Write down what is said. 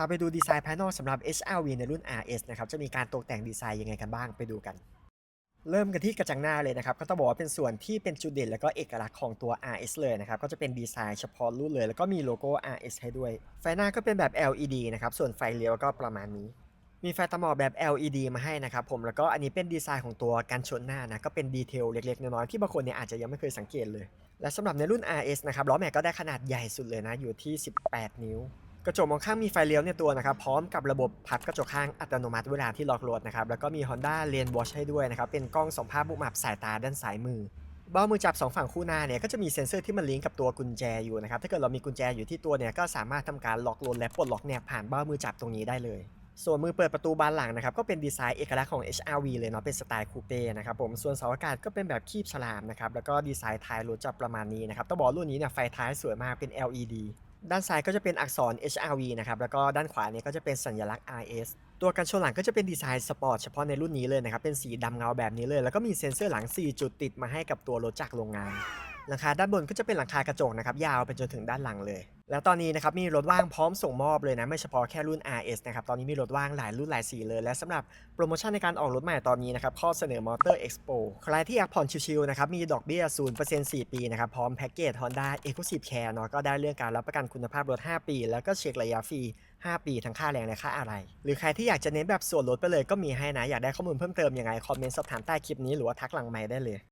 าไปดูดีไซน์ภายนอกสำหรับ HRV ในรุ่น RS นะครับ จะมีการตกแต่งดีไซน์ยังไงกันบ้างไปดูกัน เริ่มกันที่กระจังหน้าเลยนะครับ ก็ต้องบอกว่าเป็นส่วนที่เป็นจุดเด่น แล้วก็เอกลักษณ์ของตัว RS เลยนะครับ ก็จะเป็นดีไซน์เฉพาะรุ่นเลย แล้วก็มีโลโก้ RS ให้ด้วย ไฟหน้าก็เป็นแบบ LED นะครับ ส่วนไฟเลี้ยวก็ประมาณนี้ มีไฟตาหมอกแบบ LED มาให้นะครับผม แล้วก็อันนี้เป็นดีไซน์ของตัวกันชนหน้านะ ก็เป็นดีเทลเล็กๆน้อยๆที่บางคนเนี่ยอาจจะยังไม่เคยสังเกตเลย และสำหรับในรุ่น RS นะครับล้อแม็กก็ได้ขนาดใหญ่สุดเลยนะอยู่ที่ 18 นิ้ว กระจกมองข้างมีไฟเลี้ยวในตัวนะครับพร้อมกับระบบพับกระจกข้างอัตโนมัติเวลาที่ล็อกรถนะครับแล้วก็มี Honda Lane Watch ให้ด้วยนะครับเป็นกล้องส่องภาพมุมอับสายตาด้านซ้ายมือเบ้ามือจับสองฝั่งคู่หน้าเนี่ยก็จะมีเซ็นเซอร์ที่มันลิงก์กับตัวกุญแจอยู่นะครับถ้าเกิดเรามีกุญแจอยู่ที่ตัวเนี่ยก็สามารถทำการล็อกรถและปลดล็อกเนี่ยผ่านเบ้ามือจับตรงนี้ได้เลย ส่วนมือเปิดประตูบานหลังนะครับก็เป็นดีไซน์เอกลักษณ์ของ HRV เลยเนาะเป็นสไตล์คูเป้นะครับผมส่วนเสาอากาศก็เป็นแบบคีบฉลามนะครับแล้วก็ดีไซน์ท้ายรถจะประมาณนี้นะครับต้องบอกรุ่นนี้เนี่ยไฟท้ายสวยมากเป็น LED ด้านซ้ายก็จะเป็นอักษร HRV นะครับ แล้วก็ด้านขวาเนี่ยก็จะเป็นสัญลักษณ์ RS ตัวกันชนหลังก็จะเป็นดีไซน์สปอร์ตเฉพาะในรุ่นนี้เลยนะครับ เป็นสีดำเงาแบบนี้เลย แล้วก็มีเซ็นเซอร์หลัง 4 จุดติดมาให้กับตัวรถจากโรงงาน หลังคาด้านบนก็จะเป็นหลังคากระจกนะครับยาวไปจนถึงด้านหลังเลย แล้วตอนนี้นะครับมีรถว่างพร้อมส่งมอบเลยนะไม่เฉพาะแค่รุ่น RS นะครับตอนนี้มีรถว่างหลายรุ่นหลายสีเลย และสำหรับโปรโมชั่นในการออกรถใหม่ตอนนี้นะครับข้อเสนอ Motor Expo ใครที่อยากผ่อนชิวๆนะครับมีดอกเบี้ย 0% 4 ปีนะครับพร้อมแพ็กเกจ Honda Exclusive Care เนาะก็ได้เรื่องการรับประกันคุณภาพรถ 5 ปี แล้วก็เช็คระยะฟรี5 ปีทั้งค่าแรงและค่าอะไร หรือใครที่อยากจะเน้นแบบส่วนลดไปเลยก็มีให้นะ อยากได้ข้อมูลเพิ่มเติมยังไง คอมเมนต์สอบถามใต้คลิปนี้หรือว่าทักหลังไมค์ได้เลย